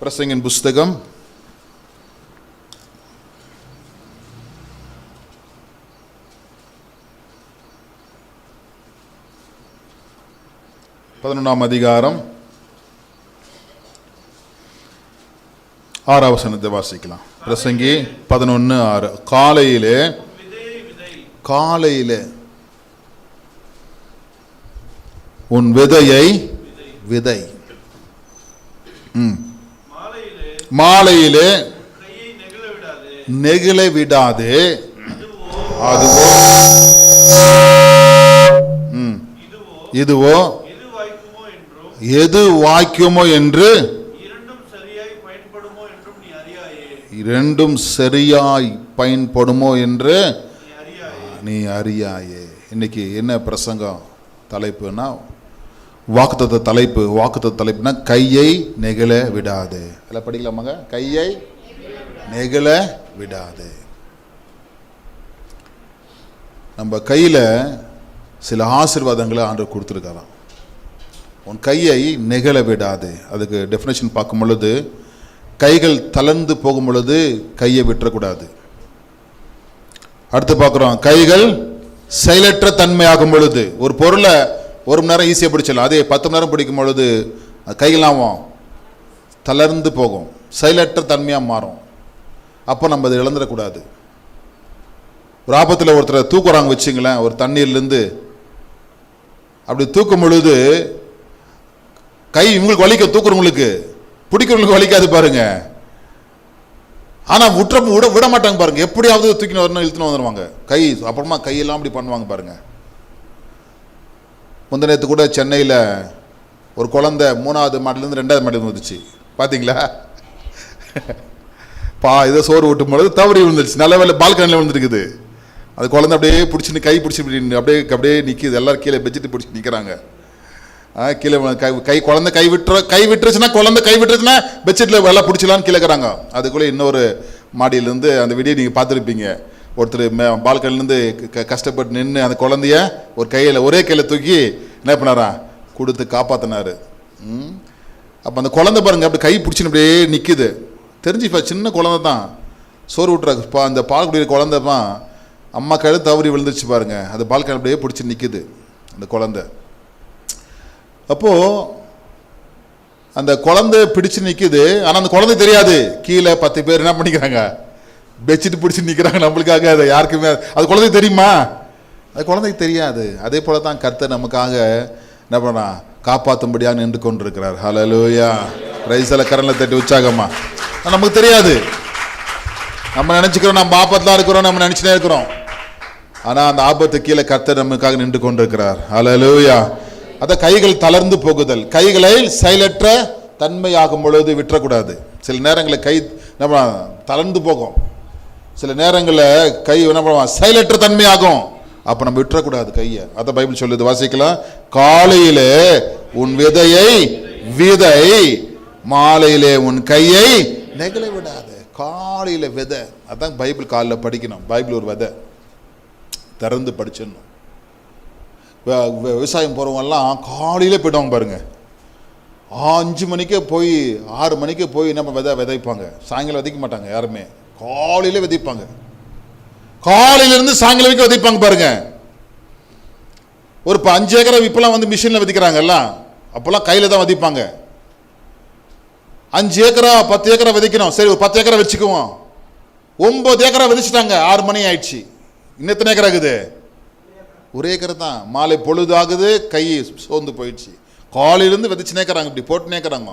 பிரசங்கின் புஸ்தகம் பதினொன்றாம் அதிகாரம் ஆறாவசனத்தை வாசிக்கலாம் பிரசங்கி பதினொன்று ஆறு காலையிலே காலையில் உன் விதையை விதை ம் மாலையிலே நெகிழ விடாதே. அதுவோ. இதுவோ. எது வாய்க்குமோ என்று இரண்டும் சரியாய் பயன்படுமோ என்று நீ அறியாயே. நீ அறியாயே. இன்னைக்கு என்ன பிரசங்கம்? தலைப்புனா வாக்குத்தத்த தலைப்பு வாக்குத்தத்த தலைப்புனா கையை நெகிழ விடாது. எல்லாம் படிக்கலாமாங்க கையை நெகிழ விடாது. நம்ம கையில் சில ஆசீர்வாதங்களை ஆண்டு கொடுத்துருக்காராம். உன் கையை நெகிழ விடாது. அதுக்கு டெஃபினேஷன் பார்க்கும் பொழுது கைகள் தளர்ந்து போகும் பொழுது கையை விட்டுறக்கூடாது அடுத்து பார்க்குறோம் கைகள் செயலற்ற தன்மையாகும் பொழுது. ஒரு பொருளை ஒரு மணி நேரம் ஈஸியாக பிடிச்சிடலாம். அதே பத்து மணி நேரம் பிடிக்கும் பொழுது அது தளர்ந்து போகும். செயலற்ற தன்மையாக மாறும். அப்போ நம்ம அதை இழந்துடக்கூடாது. ஒரு ஆபத்தில் ஒருத்தரை தூக்குறாங்க வச்சுங்களேன் ஒரு தண்ணீர்லேருந்து. அப்படி தூக்கும் பொழுது கை இவங்களுக்கு வலிக்க தூக்குறவங்களுக்கு. பிடிக்கிறவங்களுக்கு வலிக்காது பாருங்க. ஆனால் விட்டுற விட விட மாட்டாங்க பாருங்க. எப்படியாவது தூக்கின்னு வரணும் இழுத்துன்னு வந்துடுவாங்க கை அப்புறமா கையெல்லாம் அப்படி பண்ணுவாங்க பாருங்கள் முந்த நேற்று கூட சென்னையில் ஒரு குழந்தை மூணாவது மாடிலேருந்து ரெண்டாவது மாடி வந்துச்சு. பார்த்தீங்களா பா இதை சோறு ஊட்டும் பொழுது தவறி விழுந்துருச்சு. நல்ல வேலை பால்கனியில் விழுந்துருக்குது. அது குழந்தை அப்படியே பிடிச்சின்னு கை பிடிச்சி இப்படி அப்படியே அப்படியே நிற்கிது எல்லோரும் கீழே பெட்ஷீட் பிடிச்சி நிற்கிறாங்க கீழே கை கை குழந்தை கை விட்டுற கை விட்டுருச்சுன்னா குழந்தை கை விட்டுருச்சுன்னா பெட்ஷீட்டில் எல்லாம் பிடிச்சலான்னு கீழே இருக்கிறாங்க. அதுக்குள்ளே இன்னொரு மாடியிலேருந்து அந்த வீடியோ நீங்கள் பார்த்துருப்பீங்க. ஒருத்தர் மே பால்கனிலேருந்து க கஷ்டப்பட்டு நின்று அந்த குழந்தைய ஒரு கையில் ஒரே கையில் தூக்கி என்ன பண்ணாரா கொடுத்து காப்பாற்றினார் ம்? அப்போ அந்த குழந்தை பாருங்க அப்படி கை பிடிச்சின்னு அப்படியே நிற்குது தெரிஞ்சுப்பா சின்ன குழந்தை தான். சோறு விட்டுற பா அந்த பால் குடிக்கிற குழந்தைப்பா அம்மா கையில் தவறி விழுந்துருச்சு பாருங்கள் அந்த பால் அப்படியே பிடிச்சி நிற்குது அந்த குழந்தை. அப்போது அந்த குழந்தை பிடிச்சு நிற்குது ஆனால் அந்த குழந்தை தெரியாது. கீழே பத்து பேர் என்ன பண்ணிக்கிறாங்க? பெட்ஷீட் பிடிச்சி நிற்கிறாங்க நம்மளுக்காக அதை யாருக்குமே அது குழந்தை தெரியுமா? அது குழந்தைக்கு தெரியாது. அதே போல தான் கர்த்தர் நமக்காக என்ன பண்ணா? காப்பாற்றும்படியாக நின்று கொண்டிருக்கிறார். ஹலலூயா ரைஸில் கரனில் தட்டி உற்சாகமா. நமக்கு தெரியாது. நம்ம நினச்சிக்கிறோம் நம்ம ஆபத்தில் இருக்கிறோம் நம்ம நினச்சினே இருக்கிறோம். ஆனால் அந்த ஆபத்து கீழே கர்த்தர் நமக்காக நின்று கொண்டிருக்கிறார். ஹalleluya அதை கைகள் தளர்ந்து போகுதல். கைகளை செயலற்ற தன்மையாகும் பொழுது விட்டுறக்கூடாது. சில நேரங்களில் கை நம்ம தளர்ந்து போகும். சில நேரங்களில் கை என்ன பண்ணுவான்? செயலற்ற தன்மையாகும். அப்போ நம்ம விட்டுறக்கூடாது கையை. அதை பைபிள் சொல்லுது வாசிக்கலாம். காலையிலே உன் விதையை விதை மாலையிலே உன் கையை நெகிழ விடாது. காலையில் விதை. அதான் பைபிள் காலைல படிக்கணும். பைபிள் ஒரு விதை. திறந்து படிச்சிடணும். விவசாயம் போகிறவங்கெல்லாம் காலையில் போய்டுவாங்க பாருங்கள் அஞ்சு மணிக்கே போய் ஆறு மணிக்கே போய் நம்ம விதை விதைப்பாங்க. சாயங்காலம் விதைக்க மாட்டாங்க யாருமே. காலையில் விதைப்பாங்க. காலையிலேருந்து சாயங்காலம் வரைக்கும் விதைப்பாங்க பாருங்க. ஒரு இப்போ அஞ்சு ஏக்கரை இப்போலாம் வந்து மிஷினில் விதைக்கிறாங்கல்ல அப்போல்லாம் கையில் தான் விதைப்பாங்க. அஞ்சு ஏக்கரா பத்து ஏக்கரா விதைக்கணும். சரி ஒரு பத்து ஏக்கரா வச்சுக்குவோம் ஒன்பது ஏக்கரா விதைச்சிட்டாங்க ஆறு மணி ஆயிடுச்சு. இன்னும் எத்தனை ஏக்கரா இருக்குது ஒரு ஏக்கர் தான். மாலை பொழுது ஆகுது கை சோர்ந்து போயிடுச்சு. காலையிலேருந்து விதைச்சு நேக்கிறாங்க இப்படி போட்டு நேக்கிறாங்க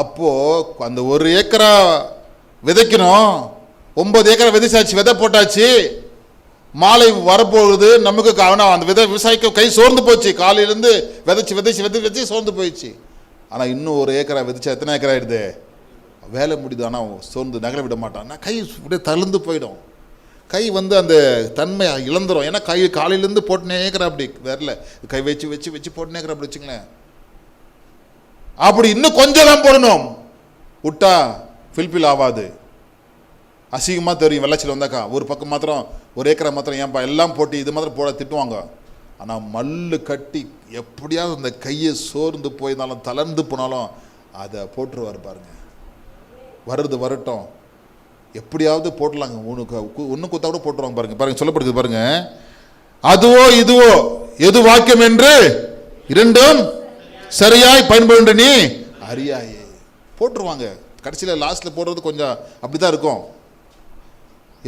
அப்போது அந்த ஒரு ஏக்கரா விதைக்கணும். ஒன்பது ஏக்கரை விதைச்சாச்சு விதை போட்டாச்சு. மாலை வரப்போகுது நமக்கு கவனம் அந்த விதை விவசாயிக்கு கை சோர்ந்து போச்சு. காலையிலேருந்து விதைச்சி விதைச்சி விதை விதைச்சி சோர்ந்து போயிடுச்சு. ஆனால் இன்னும் ஒரு ஏக்கரா விதைச்சா எத்தனை ஏக்கரா ஆகிடுது வேலை முடியுது ஆனால் சோர்ந்து நகர விட மாட்டான். நான் கை அப்படியே தழுந்து போயிடும். கை வந்து அந்த தன்மை இழந்துடும் ஏன்னா கை காலையிலேருந்து போட்டுனே இருக்கிற அப்படி. வரல கை வச்சு வச்சு வச்சு போட்டுனே இருக்கிற அப்படி வச்சுங்களேன் அப்படி இன்னும் கொஞ்சம் தான் போடணும். விட்டா ஃபில்ஃபில் ஆகாது அசிங்கமாக தெரியும். வெள்ளச்சில் வந்தாக்கா ஒரு பக்கம் மாத்திரம் ஒரு ஏக்கரை மாத்திரம் ஏன்பா எல்லாம் போட்டு இது மாத்திரம் போட திட்டுவாங்க. ஆனால் மல்லு கட்டி எப்படியாவது அந்த கையை சோர்ந்து போயிருந்தாலும் தளர்ந்து போனாலும் அதை போட்டுருவார் பாருங்க. வருது வரட்டும். எப்படியாவது போட்டுடலாங்க உனக்கு ஒன்று குத்தா கூட போட்டுருவாங்க பாருங்க. பாருங்க சொல்லப்படுது பாருங்க. அதுவோ இதுவோ எது வாக்கியம் என்று? இரண்டும் சரியாய் பயன்படுகின்ற நீ அறியாயே. போட்டுருவாங்க. கடைசியில் லாஸ்ட்டில் போடுறது கொஞ்சம் அப்படிதான் இருக்கும்.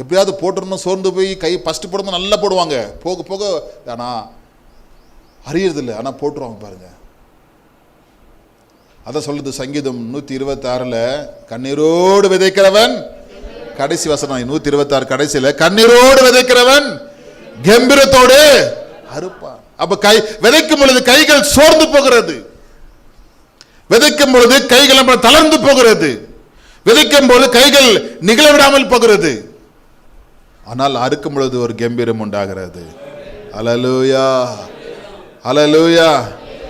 எப்படியாவது போட்டுறணும் சோர்ந்து போய் கை ஃபஸ்ட்டு போடும்போது நல்லா போடுவாங்க. போக போக ஆனால் அறியறதில்லை. ஆனால் போட்டுருவாங்க பாருங்கள் அதான் சொல்லுது சங்கீதம் நூற்றி இருபத்தாறில் கண்ணீரோடு விதைக்கிறவன் கடைசி வசனம் நூற்றி இருபத்தாறு கடைசியில் கண்ணீரோடு விதைக்கிறவன் கம்பீரத்தோடு அறுப்பான். அப்போ கை விதைக்கும் பொழுது கைகள் சோர்ந்து போகிறது. விதைக்கும் பொழுது கைகள் நம்ம தளர்ந்து போகிறது. விதைக்கும் பொழுது கைகள் நிகழ விடாமல் போகிறது. ஆனால் அறுக்கும் பொழுது ஒரு கம்பீரம் உண்டாகிறது. அலலூயா அலலூயா.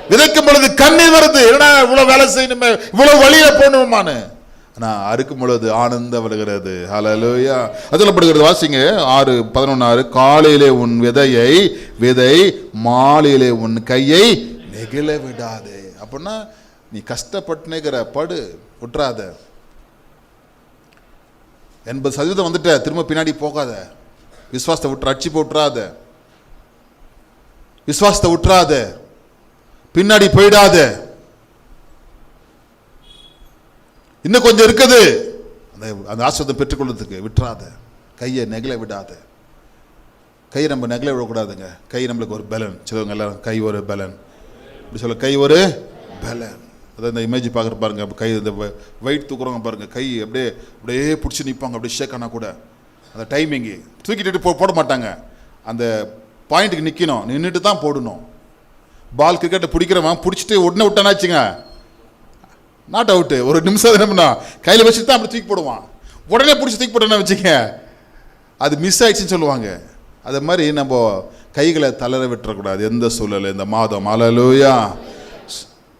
விதைக்கும் பொழுது கண்ணீர் வருது. என்னடா இவ்வளவு வேலை செய்யணுமே இவ்வளவு வழியில போகணுமான்னு. ஆனால் அறுக்கும் பொழுது ஆனந்தம் வருகிறது. அலலூயா. அதில் சொல்லப்படுகிறது வாசிங்க? ஆறு பதினொன்னாறு. காலையிலே உன் விதையை விதை மாலையிலே உன் கையை நெகிழ விடாதே அப்படின்னா நீ கஷ்டப்பட்டுனேங்கிற படு விட்டுறாத எண்பது சதவீதம் வந்துட்ட திரும்ப பின்னாடி போகாத. விசுவாசத்தை விட்டு அடிச்சு போட்டுறாத விசுவாசத்தை விட்டுறாத பின்னாடி போயிடாத. இன்னும் கொஞ்சம் இருக்குது. அந்த அந்த ஆசிரத்தை பெற்றுக்கொள்றதுக்கு விட்டுறாத. கையை நெகிழ விடாத. கையை நம்ம நெகிழ விடக்கூடாதுங்க. கை நம்மளுக்கு ஒரு பலன். சொல்லுவாங்க எல்லாரும் கை ஒரு பலன். இப்படி சொல்ல கை ஒரு பலன். அதை இந்த இமேஜ் பார்க்குற பாருங்க கை இந்த வெயிட் தூக்குறவங்க பாருங்க கை அப்படியே அப்படியே பிடிச்சி நிற்பாங்க அப்படியே ஷேக் ஆனால் கூட. அந்த டைமிங்கு தூக்கிட்டு போ போட மாட்டாங்க. அந்த பாயிண்ட்டுக்கு நிற்கணும் நின்றுட்டு தான் போடணும். பால் கிரிக்கெட்டை பிடிக்கிறவன் பிடிச்சிட்டு உடனே விட்டானாச்சுங்க நாட் அவுட்டு ஒரு நிமிஷம் என்ன பண்ணா கையில் வச்சுட்டு தான் அப்படி தூக்கி போடுவான். உடனே பிடிச்சி தூக்கி போட்டோன்னு வச்சுக்க அது மிஸ் ஆயிடுச்சுன்னு சொல்லுவாங்க. அது மாதிரி நம்ம கைகளை தளர விட்டுறக்கூடாது. எந்த சூழல்? இந்த மாதம். அலலூயா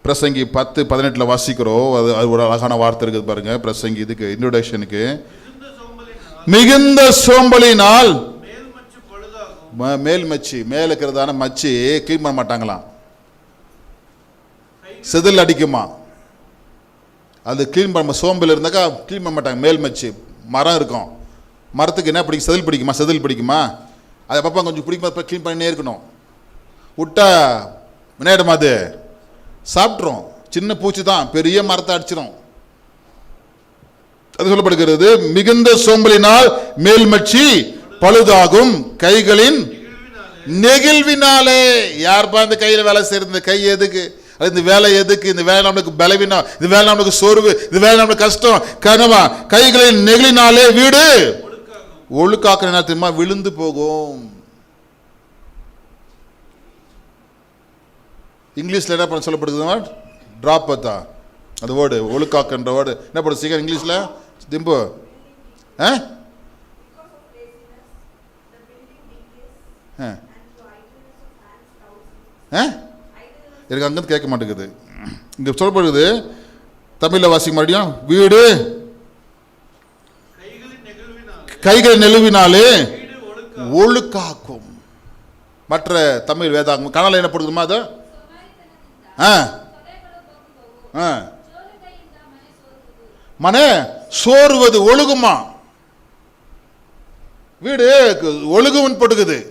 பிரசங்கி பத்து பதினெட்டில் வாசிக்கிறோம் அது அது ஒரு அழகான வார்த்தை இருக்குது பாருங்க. பிரசங்கி இதுக்கு இன்ட்ரோடக்ஷனுக்கு மிகுந்த சோம்பலினால் மேல் மச்சு மச்சி மேல இருக்கிறதான மச்சி க்ளீன் பண்ண மாட்டாங்களாம். செதில் அடிக்குமா? அது க்ளீன் பண்ண சோம்பில் இருந்தாக்கா க்ளீன் பண்ண மாட்டாங்க. மேல் மச்சி மரம் இருக்கும். மரத்துக்கு என்ன பிடிக்கும்? செதில் பிடிக்குமா? செதில் பிடிக்குமா? அதை பாப்பா கொஞ்சம் பிடிக்கும் க்ளீன் பண்ணினே இருக்கணும். விட்டா விளையாடுமா அது சாப்பிட்ரும் சின்ன பூச்சி தான் பெரிய மரத்தை அடிச்சிடும் அது சொல்லப்படுகிறது மிகுந்த சோம்பலினால் மேல்மச்சி பழுதாகும் கைகளின் நெகிழ்வினாலே. யார்பா இந்த கையில் வேலை செய்யறது? இந்த கை எதுக்கு? அது இந்த வேலை எதுக்கு? இந்த வேலை நம்மளுக்கு பலவீனம் இந்த வேலை நம்மளுக்கு சோர்வு இந்த வேலை நம்மளுக்கு கஷ்டம் கனவா? கைகளின் நெகிழினாலே வீடு ஒழுக்காக்குற என்ன தெரியுமா? விழுந்து போகும். இங்கிலீஷில் என்ன பண்ண சொல்லப்படுதுமா ட்ராப் பார்த்தா அந்த வேர்டு ஒழுக்காக்குன்ற வேர்டு என்ன பண்ணுது சீக்கிரம் இங்கிலீஷில்? திம்பு. ஆ? ஆ. எனக்கு அங்கேருந்து கேட்க மாட்டேங்குது. இங்கே சொல்லப்படுது தமிழில் வாசிக்க மறுபடியும் வீடு. கைகளை கைகள் நெழுவினாலே ஒழுக்காக்கும். மற்ற தமிழ் வேதாகும் கனலை என்ன போடுதுமா அதை? ஆ. ஆ. சோறுவது ஒழுகுமா? வீடு ஒழுகுவன் போட்டுக்குது.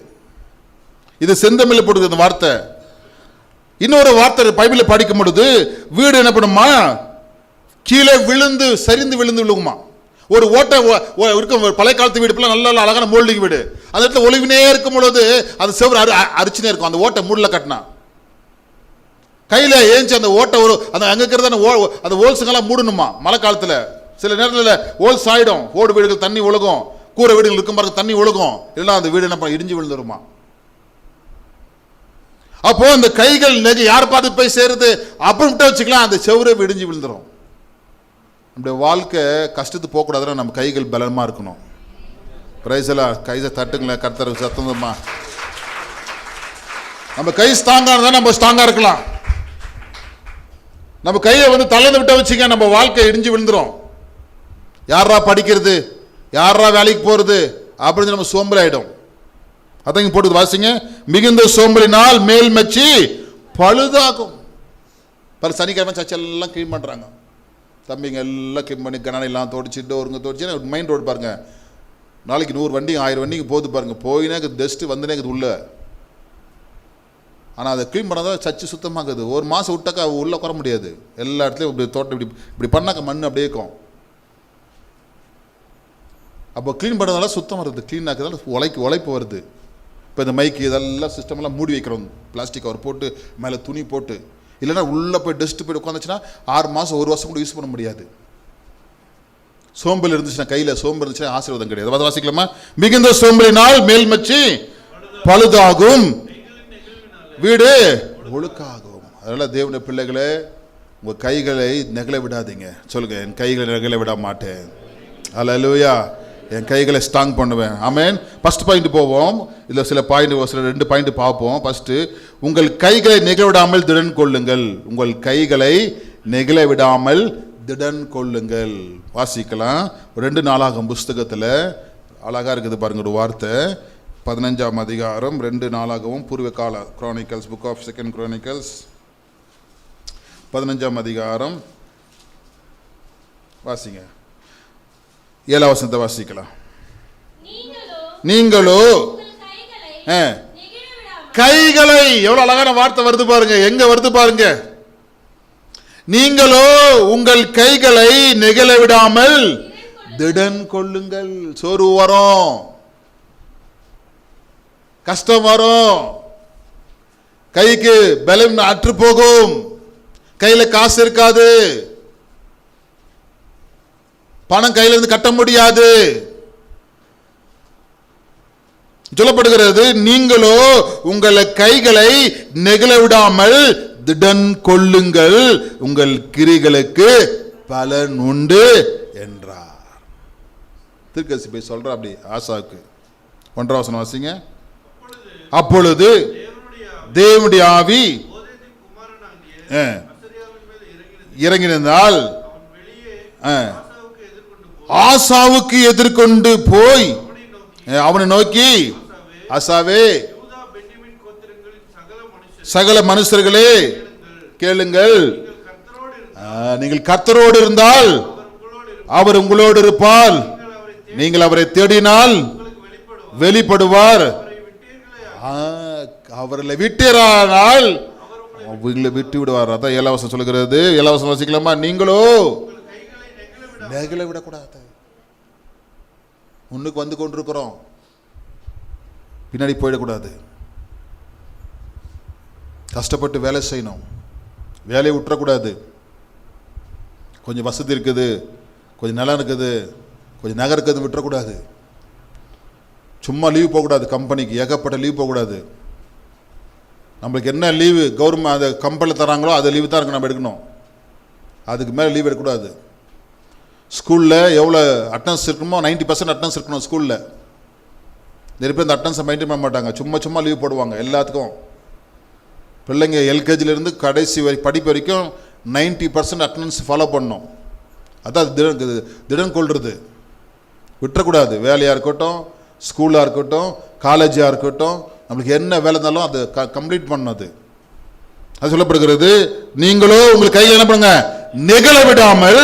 இது செந்தமிழ் போட்டுக்குது அந்த வார்த்தை. இன்னொரு வார்த்தை பைபிளில் படிக்கும் பொழுது வீடு என்ன பண்ணுமா? கீழே விழுந்து சரிந்து விழுந்து விழுகுமா? ஒரு ஓட்டை இருக்கும் பழைய காலத்து வீடு நல்ல நல்ல அழகான மோல்டிங் வீடு. அந்த இடத்துல ஒழுகினே இருக்கும் பொழுது அது செவ்வறு அரி அரிச்சுனே இருக்கும். அந்த ஓட்டை மூடில் கட்டினா. கையில் ஏஞ்சி அந்த ஓட்டை ஒரு அந்த அங்கே இருக்கிறத அந்த ஓ அந்த ஓல்ஸுங்கெல்லாம் மூடணுமா? மழை காலத்தில் சில நேரத்தில் ஓல்ஸ் ஆகிடும் ஓடு வீடுகள் தண்ணி ஒழுகும். கூரை வீடுகள் இருக்கும் பாருங்க தண்ணி ஒழுகும். இல்லைன்னா அந்த வீடு என்ன இடிஞ்சு விழுந்துருமா? அப்போ அந்த கைகள் நெஞ்சு யார் பார்த்து போய் சேருது? அப்படின்ட்டு வச்சுக்கலாம் அந்த செவரே விடிஞ்சு விழுந்துடும் நம்முடைய வாழ்க்கை கஷ்டத்துக்கு போகக்கூடாதுன்னா நம்ம கைகள் பலமாக இருக்கணும். பிரைஸெல்லாம் கைதை தட்டுங்களேன் கர்த்தர் சத்தமா நம்ம கை ஸ்ட்ராங்காக இருந்தால் நம்ம ஸ்ட்ராங்காக இருக்கலாம். நம்ம கையை வந்து தளர்ந்து விட்ட வச்சுக்க நம்ம வாழ்க்கை இடிஞ்சு விழுந்துரும். யாரா படிக்கிறது? யாரா வேலைக்கு போகிறது அப்படின்னு நம்ம சோம்பலாயிடும். அதான் போட்டு வாசிங்க. மிகுந்த சோம்பலினால் மேல் மச்சி பழுதாகும். பல சனிக்கிழமை சர்ச்சை எல்லாம் க்ளீன் பண்ணுறாங்க தம்பிங்க எல்லாம் க்ளீன் பண்ணி கணனை எல்லாம் தொடச்சிட்டு டோருங்க தொடச்சு மைண்ட் ரோடு பாருங்கள் நாளைக்கு நூறு வண்டி ஆயிரம் வண்டிக்கு போகுது பாருங்க. போயினே டஸ்ட்டு வந்துனே இருக்குது உள்ளே. ஆனால் அதை க்ளீன் பண்ணாதான் சச்சு சுத்தமாகுது ஒரு மாதம் விட்டாக்கா உள்ளே குற முடியாது. எல்லா இடத்துலையும் இப்படி தோட்டம் இப்படி இப்படி பண்ணாக்க மண் அப்படியே இருக்கும். அப்போ க்ளீன் பண்ணதால சுத்தம் வருது. க்ளீன் ஆக்குறதால உழைக்கு உழைப்பு வருது. இப்போ இந்த மைக்கு இதெல்லாம் சிஸ்டமெல்லாம் மூடி வைக்கிறோம். பிளாஸ்டிக் கவர் போட்டு மேலே துணி போட்டு. இல்லைன்னா உள்ளே போய் டஸ்ட்டு போய் உட்காந்துச்சுன்னா ஆறு மாதம் ஒரு வருஷம் கூட யூஸ் பண்ண முடியாது. சோம்பல் இருந்துச்சுன்னா கையில் சோம்பல் இருந்துச்சுன்னா ஆசீர்வாதம் கிடையாது. வாசிக்கலாமா? மிகுந்த சோம்பலினால் மேல் மச்சி பழுதாகும். வீடு. ஒழுக்காகும். அதனால் தேவனுடைய பிள்ளைகளே உங்கள் கைகளை நெகிழ விடாதீங்க. சொல்லுங்கள் என் கைகளை நெகிழ விட மாட்டேன். அல்லேலூயா என் கைகளை ஸ்ட்ராங் பண்ணுவேன். ஆமேன் ஃபர்ஸ்ட் பாயிண்ட் போவோம். இதில் சில பாயிண்ட் சில ரெண்டு பாயிண்ட் பார்ப்போம். ஃபர்ஸ்ட்டு உங்கள் கைகளை நெகிழ விடாமல் திடன் கொள்ளுங்கள். உங்கள் கைகளை நெகிழ விடாமல் திடன் கொள்ளுங்கள். வாசிக்கலாம். ரெண்டு நாளாகும் புஸ்தகத்தில். அழகாக இருக்குது பாருங்க ஒரு வார்த்தை. பதினஞ்சாம் அதிகாரம் ரெண்டு நாளாகவும் பூர்வ கால chronicles book of second chronicles பதினஞ்சாம் அதிகாரம். வாசிங்க. வசனத்தை வாசிக்கலாம். நீங்களோ கைகளை எவ்வளவு அழகான வார்த்தை வருது பாருங்க. எங்க வருது பாருங்க. நீங்களோ உங்கள் கைகளை நெகிழ விடாமல் திடன் கொள்ளுங்கள் சோறு வரும். கஷ்டம் வரும். கைக்கு பலம் அற்று போகும். கையில் காசு இருக்காது. பணம் கையில இருந்து கட்ட முடியாது. சொல்லப்படுகிறது நீங்களோ உங்கள் கைகளை நெகிழ விடாமல் திடன் கொள்ளுங்கள். உங்கள் கிரிகளுக்கு பலன் உண்டு என்றார். திருக்கசி போய் சொல்ற அப்படி ஆசாவுக்கு. ஒன்றாவசனம் வாசிங்க. அப்பொழுது தேவனுடைய ஆவி இறங்கினால் ஆசாவுக்கு எதிர்கொண்டு போய் அவனை நோக்கி ஆசாவே சகல மனுஷர்களே கேளுங்கள். நீங்கள் கத்தரோடு இருந்தால் அவர் உங்களோடு இருப்பார். நீங்கள் அவரை தேடினால் வெளிப்படுவார் வெளிப்படுவார் அவரை விட்டீர்களே ஆ, அவர்களை விட்டீரானால் அவங்களை விட்டு விடுவார். அதான் இலவசம் சொல்லுகிறது. இலவசம் வசிக்கலாமா? நீங்களோ? உங்கள் நெகிழ விடக்கூடாது. முன்னுக்கு வந்து கொண்டிருக்கிறோம். பின்னாடி போயிடக்கூடாது. கஷ்டப்பட்டு வேலை செய்யணும். வேலையை விட்டுறக்கூடாது. கொஞ்சம் வசதி இருக்குது. கொஞ்சம் நிலம் இருக்குது. கொஞ்சம் நகை இருக்குது. விட்டுறக்கூடாது. சும்மா லீவ் போகக்கூடாது கம்பெனிக்கு ஏகப்பட்ட லீவ் போகக்கூடாது. நம்மளுக்கு என்ன லீவு கவர்மெண்ட் அந்த கம்பெனியில் தராங்களோ அதை லீவு தான் இருக்கு நம்ம எடுக்கணும். அதுக்கு மேலே லீவ் எடுக்கக்கூடாது. ஸ்கூலில் எவ்வளோ அட்டன்ஸ் இருக்கணுமோ 90% பர்சன்ட் அட்டன்ஸ் இருக்கணும் ஸ்கூலில் நிறைய பேர் இந்த அட்டன்ஸை மெயின்டைன் பண்ண மாட்டாங்க. சும்மா சும்மா லீவ் போடுவாங்க எல்லாத்துக்கும். பிள்ளைங்க எல்கேஜிலேருந்து கடைசி வரை படிப்பு வரைக்கும் 90% பர்சன்ட் அட்டனன்ஸ் ஃபாலோ பண்ணணும். அதான் திடன் இது திடன் கொள்வது விட்டுறக்கூடாது. வேலையாக இருக்கட்டும் ஸ்கூலாக இருக்கட்டும் காலேஜாக இருக்கட்டும் நம்மளுக்கு என்ன வேலை இருந்தாலும் அதை க கம்ப்ளீட் பண்ணது. அது சொல்லப்படுகிறது நீங்களோ உங்கள் கையில் என்ன பண்ணுங்க? நிகழ விடாமல்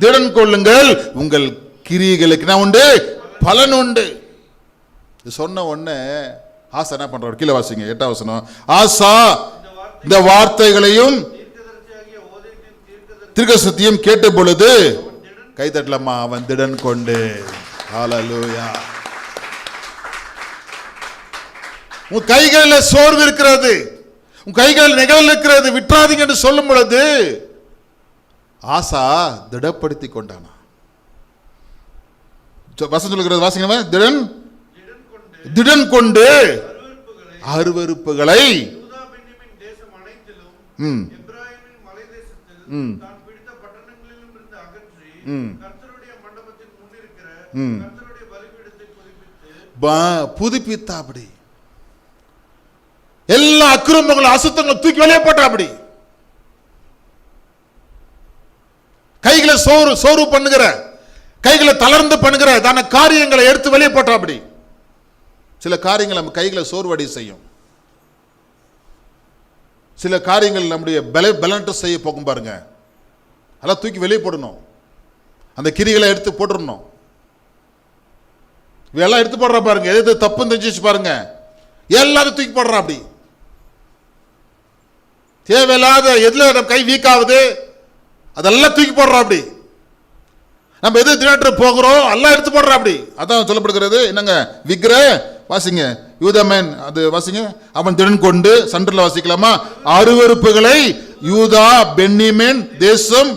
திடன் கொள்ளுங்கள். உங்கள் கிரியைகளுக்கு என்ன உண்டு பலன் உண்டு. சொன்ன உடனே ஆசா என்ன பண்றாரு? கீழே வாசிங்க எட்டாம் வசனம். ஆசா இந்த வார்த்தைகளையும் தீர்க்கதரிசியாகிய ஓதேதின் கேட்ட பொழுது கை அவன் திடன் கொண்டு. ஹalleluya. உன் கைகளில் சோர்வு இருக்கிறது. உன் கைகளில் நிகழல் இருக்கிறது. விட்டுறாதீங்க என்று சொல்லும் பொழுது ஆசா திடப்படுத்தி கொண்டானா? வசம் வசனம் சொல்லுகிறது வாசிங்க திடன் திடன் கொண்டு அருவறுப்புகளை அருவருப்புகளை ம், ம் பட்டணங்களிலும் இருந்து அகற்றி ம். கர்த்தருடைய மண்டபத்தின் முன்னிருக்கிற ம். கர்த்தருடைய பலிபீடத்தை புதுப்பித்து ப- புதுப்பித்தா அப்படி எல்லா அக்கிரமங்களும் அசுத்தங்களும் தூக்கி வெளியே போட்டா அப்படி. கைகளை சோறு சோறு பண்ணுகிற கைகளை தளர்ந்து பண்ணுகிற தான காரியங்களை எடுத்து வெளியே போட்டா அப்படி. சில காரியங்கள் நம்ம கைகளை சோர்வடி செய்யும். சில காரியங்கள் நம்முடைய பல பலன்ட்டு செய்ய போகும் பாருங்க. அதெல்லாம் தூக்கி வெளியே போடணும். அந்த கிரிகளை எடுத்து போட்டுடணும் இவையெல்லாம் எடுத்து போடுறா பாருங்க. எது எது தப்புன்னு தெரிஞ்சு பாருங்க. எல்லாத்தையும் தூக்கி போடுறான் அப்படி. தேவையில்லாத எதில் நம்ம கை வீக் ஆகுது அதெல்லாம் தூக்கி போடுறோம் அப்படி. நம்ம எது தியேட்டர் போகிறோம் எல்லாம் எடுத்து போடுறோம் அப்படி. அதான் சொல்லப்படுகிறது. என்னங்க? விக்ர வாசிங்க. யூதமேன் அது வாசிங்க. அவன் திறன் கொண்டு சென்டரில் வாசிக்கலாமா? அருவருப்புகளை யூதா பென்னிமேன் தேசம்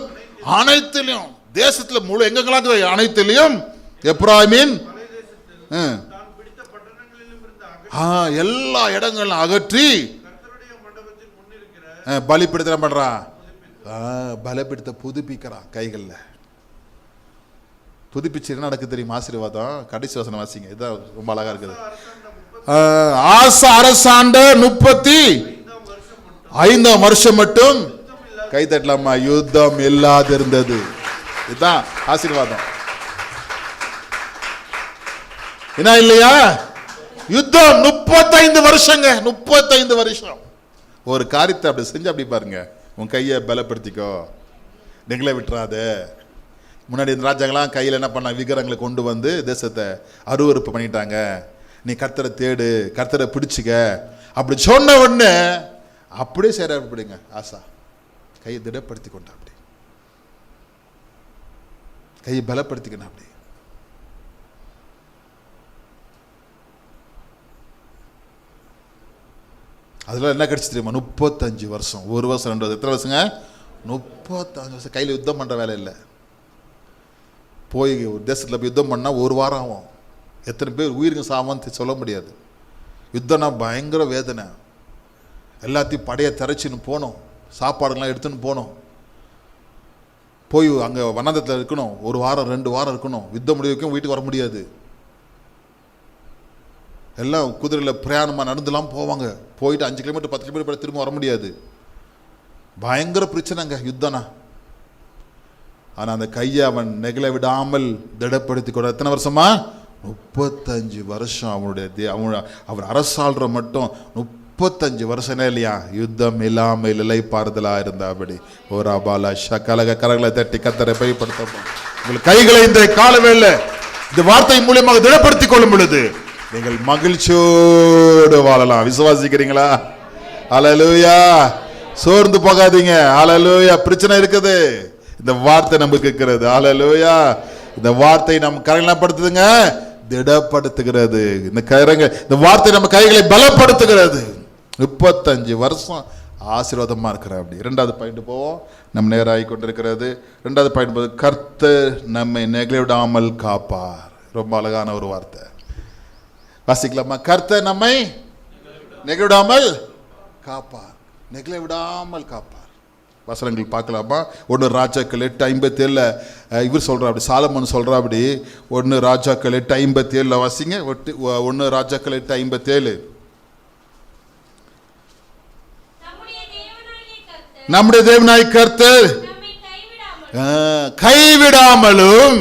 அனைத்திலும் தேசத்தில் முழு எங்கெங்கெல்லாம் அனைத்திலையும் எப்ராமின் எல்லா இடங்களும் அகற்றி முன்னிருக்கிற பண்ணுறான் பலிபீடத்தை பண்றான் புதுப்பிக்கிறான் கைகளில். புதுப்பிச்சு என்ன நடக்குது தெரியும் ஆசீர்வாதம்? கடைசி வசனம் வாசிங்க இதுதான் ரொம்ப அழகா இருக்குது. அரசாண்ட ஆச அரசாண்ட முப்பத்தி ஐந்தாம் வருஷம் மட்டும் ஐந்தாம் வருஷம் மட்டும் கை தட்டலாமா யுத்தம் இல்லாதிருந்தது. இதுதான் ஆசீர்வாதம். என்ன இல்லையா? யுத்தம் முப்பத்தைந்து வருஷங்க முப்பத்தைந்து வருஷம். ஒரு காரியத்தை அப்படி செஞ்சு அப்படி பாருங்க. உன் கையை பலப்படுத்திக்கோ. நெகிழ விட்டுறாத. முன்னாடி இந்த ராஜாங்களாம் கையில் என்ன பண்ண விக்கிரங்களை கொண்டு வந்து தேசத்தை அருவருப்பு பண்ணிட்டாங்க. நீ கர்த்தரை தேடு கர்த்தரை பிடிச்சிக்க. அப்படி சொன்ன உடனே அப்படியே சேர பிடிங்க ஆசா கையை திடப்படுத்தி கொண்டா அப்படி. கையை பலப்படுத்திக்கணும் அப்படி. அதில் என்ன கிடச்சி தெரியுமா? முப்பத்தஞ்சு வருஷம். ஒரு வருஷம் ரெண்டு வருஷம். எத்தனை வருஷங்க? முப்பத்தஞ்சு வருஷம். கையில் யுத்தம் பண்ணுற வேலை இல்லை. போய் ஒரு தேசத்தில் போய் யுத்தம் பண்ணால் ஒரு வாரம் ஆகும். எத்தனை பேர் உயிருங்க சாமான்னு சொல்ல முடியாது. யுத்தம்னா பயங்கர வேதனை. எல்லாத்தையும் படையை திரைச்சின்னு போனோம் சாப்பாடுலாம் எடுத்துன்னு போனோம் போய் அங்கே வனாந்தத்தில் இருக்கணும். ஒரு வாரம் ரெண்டு வாரம் இருக்கணும். யுத்தம் முடிய வரைக்கும் வீட்டுக்கு வர முடியாது. எல்லாம் குதிரையில் பிரயாணமாக நடந்துலாம் போவாங்க. போயிட்டு அஞ்சு கிலோமீட்டர் பத்து கிலோமீட்டர் திரும்ப வர முடியாது. பயங்கர பிரச்சனைங்க யுத்தம்னா. ஆனால் அந்த கையை அவன் நெகிழ விடாமல் திடப்படுத்தி கொண்டு எத்தனை வருஷமா? முப்பத்தஞ்சு வருஷம் அவனுடைய தே- அவர் அரசாள்ற மட்டும் முப்பத்தஞ்சு வருஷம் என்ன இல்லையா? யுத்தம் இல்லாமல் இலை பாறுதலா இருந்தாபடி. ஒரு அபால கலக கரங்களை தட்டி கத்தரை பயப்படுத்த உங்கள் கைகளை இந்த காலவேளை இந்த வார்த்தை மூலியமாக திடப்படுத்திக் கொள்ளும் பொழுது நீங்கள் மகிழ்ச்சியோடு வாழலாம். விசுவாசிக்கிறீங்களா? அலலூயா சோர்ந்து போகாதீங்க. அலலூயா பிரச்சனை இருக்குது. இந்த வார்த்தை நமக்கு இருக்கிறது அலலூயா இந்த வார்த்தை நம்ம கரங்கப்படுத்துதுங்க திடப்படுத்துகிறது. இந்த கரங்க இந்த வார்த்தை நம்ம கைகளை பலப்படுத்துகிறது. முப்பத்தஞ்சு வருஷம் ஆசீர்வாதமாக இருக்கிற அப்படி. ரெண்டாவது பாயிண்ட் போவோம். நம்ம நேராகி கொண்டிருக்கிறது. ரெண்டாவது பாயிண்ட் போது கர்த்தர் நம்மை நெகிழ்விடாமல் காப்பார். ரொம்ப அழகான ஒரு வார்த்தை. வாசிக்கலாமா. கர்த்தர் நம்மை நெகிழ்விடாமல் காப்பார். நெகிழ விடாமல் காப்பார். வசனங்கள் பார்க்கலாமா? ஒன்று ராஜாக்கள் எட்டு ஐம்பத்தி ஏழில் இவர் சொல்கிறா அப்படி சாலமன் சொல்கிறா அப்படி ஒன்று ராஜாக்கள் எட்டு ஐம்பத்தி ஏழில் வாசிங்க. ஒட்டு ஒன்று ராஜாக்கள் எட்டு ஐம்பத்தி ஏழு நம்முடைய தேவனாய் கர்த்தர் கைவிடாமலும்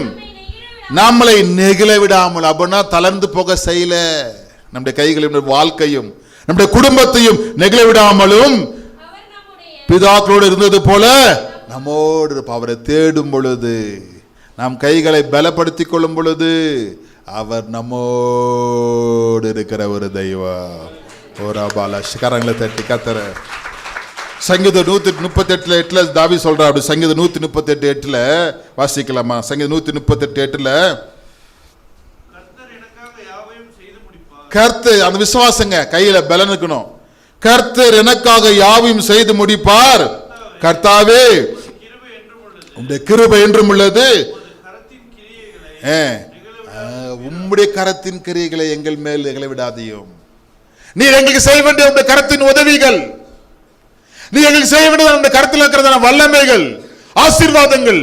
நம்மளை நெகிழ விடாமல் அப்படின்னா தளர்ந்து போக செய்யல. நம்முடைய கைகளையும் நம்முடைய வாழ்க்கையும் நம்முடைய குடும்பத்தையும் நெகிழ விடாமலும் பிதாக்களோடு இருந்தது போல நம்மோடு இருப்ப. அவரை தேடும் பொழுது நாம் கைகளை பலப்படுத்திக் கொள்ளும் பொழுது அவர் நம்மோடு இருக்கிற ஒரு தெய்வம். ஒரு அபால தட்டி கத்துற. சங்கீதம் நூத்தி முப்பத்தி எட்டுல எட்டுல தாவி சொல்றா அப்படி சங்கீதம் நூத்தி முப்பத்தி எட்டு எட்டுல வாசிக்கலாமா? சங்கீதம் நூத்தி முப்பத்தி எட்டு எட்டுல கர்த்தர் அந்த விசுவாசங்க கையில பலன் இருக்கணும். கர்த்தர் எனக்காக யாவையும் செய்து முடிப்பார். கர்த்தாவே உடைய கிருபை என்றும் உள்ளது. உம்முடைய கரத்தின் கிரியைகளை எங்கள் மேல் எங்களை விடாதையும். நீர் எங்களுக்கு செய்ய வேண்டிய உடைய கரத்தின் உதவிகள். நீ எங்களுக்கு செய்ய வேண்டிய உம்முடைய கரத்தில் இருக்கிறதான வல்லமைகள் ஆசீர்வாதங்கள்.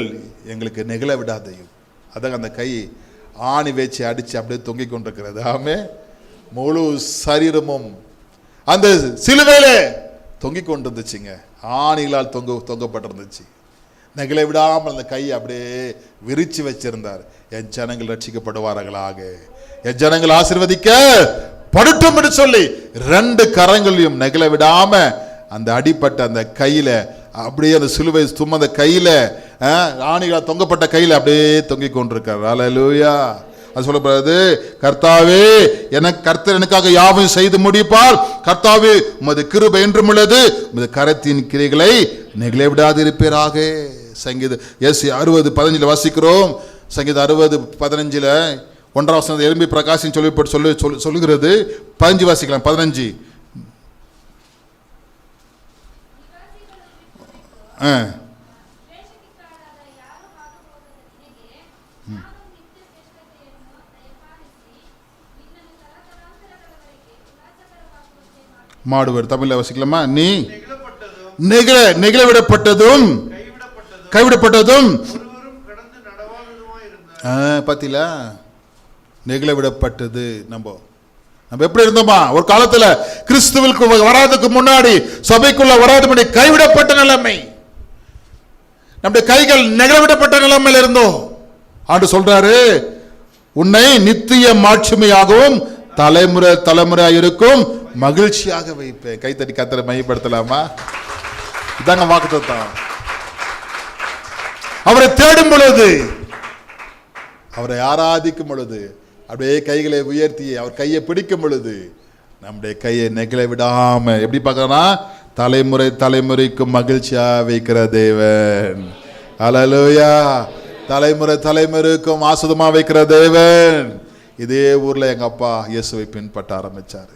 எங்களுக்கு நெகிழ விடாதையும் அதான் அந்த கை ஆணி வச்சு அடிச்சு அப்படியே தொங்கிக் கொண்டிருக்கிறது. ஆமே. முழு சரீரமும் அந்த சிலுவையில தொங்கிக் கொண்டிருந்துச்சுங்க. ஆணிகளால் தொங்க தொங்கப்பட்டிருந்துச்சு. நெகிழ விடாமல் அந்த கையை அப்படியே விரிச்சு வச்சிருந்தார். என் ஜனங்கள் ரட்சிக்கப்படுவார்களாக. என் ஜனங்கள் ஆசீர்வதிக்க படுட்டும் என்று சொல்லி ரெண்டு கரங்களையும் நெகிழ விடாமல் அந்த அடிப்பட்ட அந்த கையில் அப்படியே அந்த சிலுவை சுமந்த கையில் ராணிகளால் தொங்கப்பட்ட கையில் அப்படியே தொங்கிக் கொண்டிருக்கார். அலலூயா அது சொல்லப்படுறது கர்த்தாவே எனக்கு கர்த்தர் எனக்காக யாவும் செய்து முடிப்பார். கர்த்தாவே உமது கிருபை என்றும் உள்ளது. உமது கரத்தின் கிரைகளை நெகிழ விடாது இருப்பீராக சங்கீத எஸ் அறுபது பதினஞ்சில் வாசிக்கிறோம். சங்கீதம் அறுபது பதினஞ்சில் ஒன்றாம் வசனம் எலும்பி பிரகாசின் சொல்லி சொல்லு சொல்லு- சொல்லுகிறது. பதினஞ்சு வாசிக்கலாம் பதினஞ்சு. மாடுவர் தமிழில் வாசிக்கலாமா? நீ நெகிழப்பட்டதும் நெகிழ நெகிழ விடப்பட்டதும் கைவிடப்பட்டதும். கைவிடப்பட்டதும் ஆ, நெகிழ விடப்பட்டது நம்ம. நம்ம எப்படி இருந்தோமா? ஒரு காலத்துல கிறிஸ்துவுக்கு வராதுக்கு முன்னாடி சபைக்குள்ள வராதபடி கைவிடப்பட்ட நிலைமை. நம்முடைய கைகள் நெகிழ நிலைமையில் நிலைமையில இருந்தோம். ஆண்டு சொல்றாரு உன்னை நித்திய மாட்சிமையாகவும் தலைமுறை தலைமுறையாக இருக்கும் மகிழ்ச்சியாக வைப்பேன். கைத்தடி கத்தரை மையப்படுத்தலாமா? இதாங்க வாக்குத்தத்தம். அவரை தேடும் பொழுது அவரை ஆராதிக்கும் பொழுது அப்படியே கைகளை உயர்த்தி அவர் கையை பிடிக்கும் பொழுது நம்முடைய கையை நெகிழ விடாம எப்படி பார்க்கறோம்னா தலைமுறை தலைமுறைக்கும் மகிழ்ச்சியாக வைக்கிற தேவன். அலலூயா தலைமுறை தலைமுறைக்கும் ஆசுதமாக வைக்கிற தேவன். இதே ஊரில் எங்கள் அப்பா இயேசுவை பின்பற்ற ஆரம்பித்தார்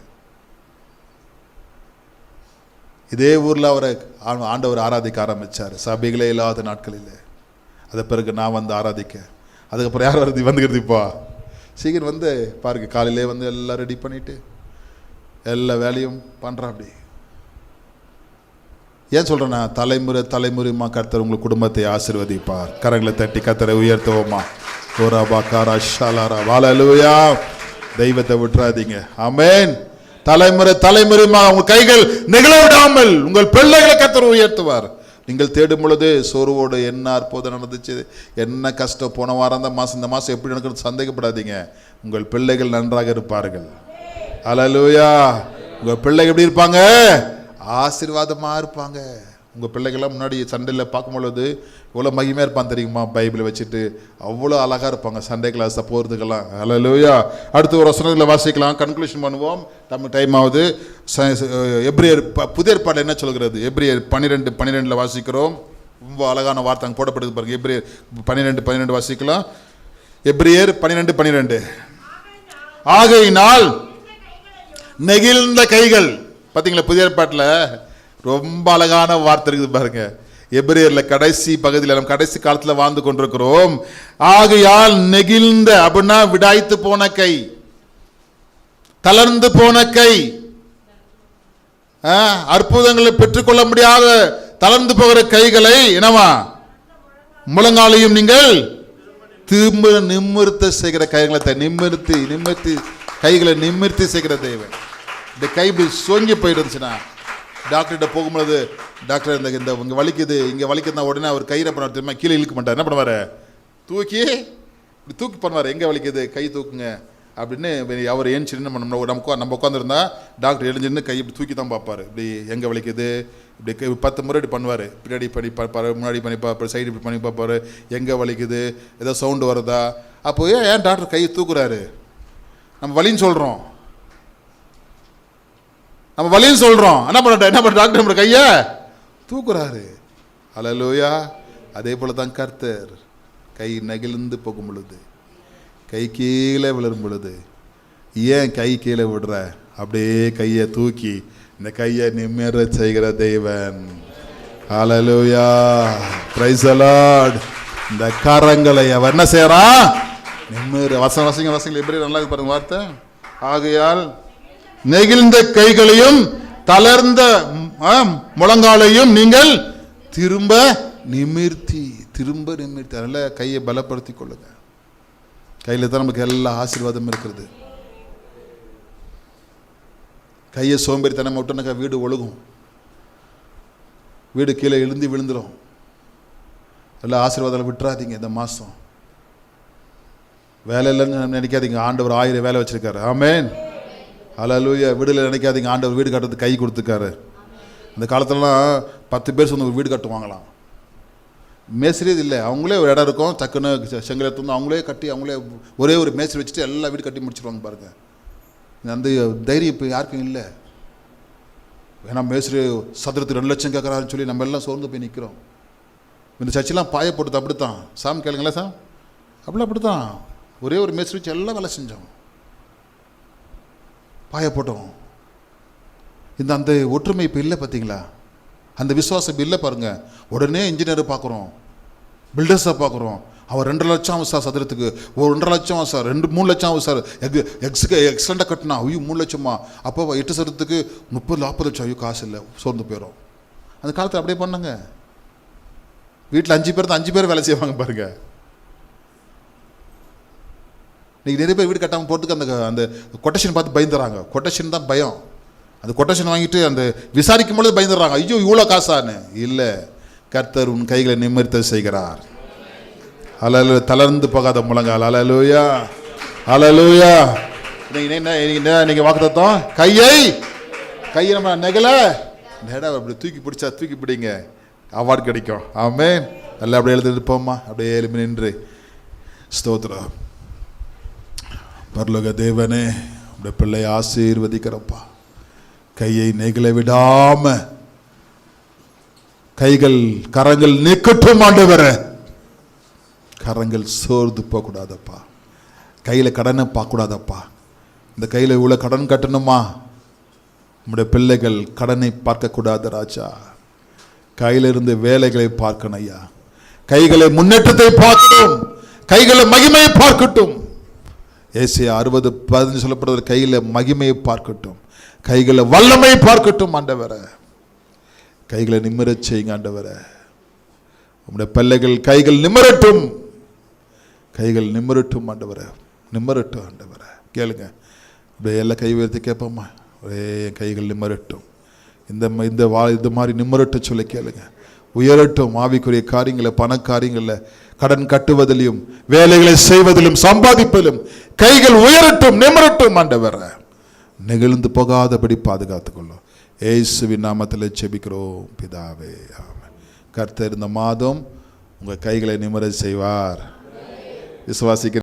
இதே ஊரில் அவரை ஆண்டவர் ஆராதிக்க ஆரம்பிச்சார். சபைகளே இல்லாத நாட்களில். அது பிறகு நான் வந்து ஆராதிக்க. அதுக்கப்புறம் யார் வருது? வந்துக்கிறது இப்போ சீக்கிரம் வந்து பாருங்க காலையிலே வந்து எல்லாம் ரெடி பண்ணிவிட்டு எல்லா வேலையும் பண்ணுறான் அப்படி. ஏன் சொல்கிறேன்னா தலைமுறை தலைமுறைமா கர்த்தர் உங்கள் குடும்பத்தை ஆசீர்வதிப்பார். கரங்களை தட்டி கத்தரை உயர்த்துவோமா? ஓராபா காரா ஷாலாரா வாலலுயா தெய்வத்தை விட்டுறாதீங்க. அமேன் தலைமுறை தலைமுறைமா உங்கள் கைகள் நெகிழ விடாமல் உங்கள் பிள்ளைகளை கத்தர் உயர்த்துவார். நீங்கள் தேடும் பொழுது சோர்வோடு என்ன அற்புதம் நடந்துச்சு? என்ன கஷ்டம்? போன வாரம் இந்த மாதம் இந்த மாதம் எப்படி நடக்கணும் சந்தேகப்படாதீங்க. உங்கள் பிள்ளைகள் நன்றாக இருப்பார்கள். அலலூயா உங்கள் பிள்ளைகள் எப்படி இருப்பாங்க? ஆசீர்வாதமாக இருப்பாங்க. உங்கள் பிள்ளைகள்லாம் முன்னாடி சண்டையில் பார்க்கும் பொழுது இவ்வளோ மகிமையாக இருப்பான் தெரியுமா? பைபிளை வச்சுட்டு அவ்வளோ அழகாக இருப்பாங்க. சண்டே கிளாஸை போகிறதுக்கெல்லாம் அலலூயா அடுத்து ஒரு வசனத்தில் வாசிக்கலாம். கன்க்ளூஷன் பண்ணுவோம். நம்ம டைம் ஆகுது. ச- எப்ரியர் ப- புதிய ஏற்பாடு என்ன சொல்கிறது? எப்ரியர் பன்னிரெண்டு பன்னிரெண்டில் வாசிக்கிறோம். ரொம்ப அழகான வார்த்தை அங்கே போடப்படுது பாருங்க. எப்ரியர் பன்னிரெண்டு பன்னிரெண்டு வாசிக்கலாம். எப்ரியர் பன்னிரெண்டு பன்னிரெண்டு ஆகையினால் நெகிழ்ந்த கைகள். பார்த்தீங்களா புதிய ஏற்பாட்டில்? ரொம்ப அழகான வார்த்தை இருக்குது பாருங்க. எபிரேயர்ல கடைசி பகுதியில் நம்ம கடைசி காலத்தில் வாழ்ந்து கொண்டிருக்கிறோம். ஆகையால் நெகிழ்ந்த அப்படின்னா விடாய்த்து போன கை. தளர்ந்து போன கை. அற்புதங்களை பெற்றுக்கொள்ள முடியாத தளர்ந்து போகிற கைகளை என்னவா முழங்காலையும் நீங்கள் திரும்ப நிமிர்த்த செய்கிற கைகளை நிமிர்த்தி நிமிர்த்தி கைகளை நிமிர்த்தி செய்கிற தேவை இந்த கை இப்படி சோங்கி போயிருந்துச்சுன்னா டாக்டர்கிட்ட போகும்பொழுது டாக்டர் இந்த இந்த இங்கே வலிக்குது இங்கே வலிக்குதுனா உடனே அவர் கையில் பண்ண திரும்ப கீழே இழுக்க மாட்டார். என்ன பண்ணுவார்? தூக்கி இப்படி தூக்கி பண்ணுவார் எங்கே வலிக்குது? கை தூக்குங்க. அப்படின்னு அவர் ஏன் என்ன பண்ண நம்ம நம்ம உட்காந்துருந்தா டாக்டர் எழுஞ்சிருந்து கை இப்படி தூக்கி தான் பார்ப்பாரு. இப்படி எங்கே வலிக்குது? இப்படி கை பத்து முறை இப்படி பண்ணுவார். பின்னாடி பண்ணி பார்ப்பார் முன்னாடி பண்ணி பார்ப்பார் சைடு இப்படி பண்ணி பார்ப்பாரு. எங்கே வலிக்குது? ஏதோ சவுண்டு வருதா? அப்போ ஏன் ஏன் டாக்டர் கையை தூக்குறாரு? நம்ம வலின்னு சொல்கிறோம் நம்ம வலின்னு சொல்கிறோம் என்ன பண்ண என்ன பண்ண டாக்டர் நம்ம கையை? தூக்குறாரு. அலலூயா அதே போல தான் கர்த்தர் கை நெகிழ்ந்து போகும் பொழுது கை கீழே விழும் பொழுது ஏன் கை கீழே விடுற? அப்படியே கையை தூக்கி இந்த கையை நிமிர செய்கிற தெய்வன் ஹalleluya the lord. இந்த கரங்களை அவர் என்ன செய்றான் நிமிர வசன வசங்க வசங்கள் எப்படி நல்லா இருக்கு பாருங்க வார்த்தை. ஆகையால் நெகிழ்ந்த கைகளையும் தளர்ந்த முழங்காலையும் நீங்கள் திரும்ப நிமிர்த்தி திரும்ப நிமிர்த்தி. அதனால் கையை பலப்படுத்தி கொள்ளுங்க. கையில் தான் நமக்கு எல்லா ஆசீர்வாதம் இருக்கிறது. கையை சோம்பேறித்தனம் விட்டோம்னாக்கா வீடு ஒழுகும். வீடு கீழே எழுந்து விழுந்துடும் எல்லா ஆசீர்வாதம் விட்டுறாதீங்க இந்த மாதம் வேலை இல்லைன்னு நினைக்காதீங்க. ஆண்டவர் ஆயிரம் வேலை வச்சிருக்காரு. ஆமேன். ஹalleluya வீடுல நினைக்காதீங்க. ஆண்டவர் வீடு கட்டுறதுக்கு கை கொடுத்துருக்காரு. அந்த காலத்துலலாம் பத்து பேர் சொந்த ஒரு வீடு கட்டுவாங்களாம். மேஸ்திரி இல்லை. அவங்களே ஒரு இடம் இருக்கும். டக்குன்னு செங்கலை செங்கல் எடுத்து அவங்களே கட்டி அவங்களே ஒரே ஒரு மேஸ்திரி வச்சுட்டு எல்லா வீடு கட்டி முடிச்சிருவாங்க பாருங்க. அந்த தைரியம் இப்போ யாருக்கும் இல்லை. ஏன்னா மேஸ்திரி சதுரத்துக்கு ரெண்டு லட்சம் கேட்குறாருன்னு சொல்லி நம்ம எல்லாம் சோர்ந்து போய் நிற்கிறோம் இந்த சர்ச்செல்லாம் பாய போட்டது அப்படித்தான். சாமி கேளுங்களேன் சாம். அப்படிலாம் அப்படித்தான். ஒரே ஒரு மேஸ்திரி வச்சு எல்லாம் வேலை செஞ்சோம். பாய போட்டோம் இந்த அந்த ஒற்றுமை இப்போ இல்லை பார்த்தீங்களா அந்த விசுவாசம் இல்லை பாருங்கள் உடனே இன்ஜினியரை பார்க்குறோம் பில்டர்ஸை பார்க்குறோம் அவர் ரெண்டு லட்சம் ஆகும் சார் சதுரத்துக்கு ஒரு ரெண்டரை லட்சம் ஆகும் சார் ரெண்டு மூணு லட்சம் ஆகும் சார். எக் எக்ஸுக்கு எக்ஸலண்ட்டாக கட்டினா ஐயோ மூணு லட்சமா. அப்போ எட்டு சதுரத்துக்கு முப்பது நாற்பது லட்சம். ஐயோ காசு இல்லை. சோர்ந்து போயிடும் அந்த காலத்தில் அப்படியே பண்ணாங்க. வீட்டில் அஞ்சு பேர் தான் அஞ்சு பேர் வேலை செய்வாங்க பாருங்கள் இன்றைக்கி நிறைய பேர் வீடு கட்டாமல் போகிறதுக்கு அந்த அந்த கொட்டேஷன் பார்த்து பயந்துறாங்க. கொட்டேஷன் தான் பயம். அந்த கொட்டேஷன் வாங்கிட்டு அந்த விசாரிக்கும் பொழுது பயந்துடுறாங்க ஐயோ இவ்வளோ காசான்னு. இல்லை கர்த்தர் உன் கைகளை நிம்மதித்த செய்கிறார். அலலு தளர்ந்து போகாத முழங்கால். அலலூயா அலலூயா இன்னைக்கு என்ன என்ன நீங்கள் வாக்குத்தத்தம்? கையை கையை நம்ம நெகலை. நேடா அப்படி தூக்கி பிடிச்சா தூக்கி பிடிங்க. அவார்டு கிடைக்கும். ஆமே எல்லாம் அப்படியே எழுதிட்டு போமா அப்படியே எழுப்பி நின்று. ஸ்தோத்திரம். பரலோக தேவனே உடைய பிள்ளை ஆசீர்வதிக்கிறப்பா. கையை நெகிழ விடாம கைகள் கரங்கள் நிக்கட்டும் வர கரங்கள் சோர்ந்து போகக்கூடாதப்பா. கையில் கடனை பார்க்கக்கூடாதப்பா. இந்த கையில் இவ்வளோ கடன் கட்டணுமா? நம்முடைய பிள்ளைகள் கடனை பார்க்கக்கூடாது ராஜா. கையில் இருந்து வேலைகளை பார்க்கணும் ஐயா. கைகளை முன்னேற்றத்தை பார்க்கட்டும். கைகளை மகிமையை பார்க்கட்டும். ஏசியா அறுபது பதினஞ்சு சொல்லப்படுறது கையில் மகிமையை பார்க்கட்டும். கைகளை வல்லமை பார்க்கட்டும் ஆண்டவரை. கைகளை நிமிரச் செய்யுங்க ஆண்டவரை. உங்களுடைய பிள்ளைகள் கைகள் நிமிரட்டும். கைகள் நிமிரட்டும் ஆண்டவரை. நிம்மரட்டும் ஆண்டவரை. கேளுங்க. அப்படியே எல்லாம் கை உயர்த்தி கேட்போமா? ஒரே கைகள் நிமிரட்டும். இந்த இந்த வா இந்த மாதிரி நிமிரட்டும் சொல்லி கேளுங்க. உயரட்டும் ஆவிக்குரிய காரியங்களை பண காரியங்களில் கடன் கட்டுவதிலும் வேலைகளை செய்வதிலும் சம்பாதிப்பதிலும் கைகள் உயரட்டும் நிமிரட்டும் ஆண்டவர. நெகிழ்ந்து போகாதபடி பாதுகாத்துக்கொள்ளும் ஏசுவின் நாமத்தில் செபிக்கிறோம் பிதாவே ஆமென். கர்த்தர் இந்த மாதம் உங்கள் கைகளை நிமிர செய்வார். விசுவாசிக்க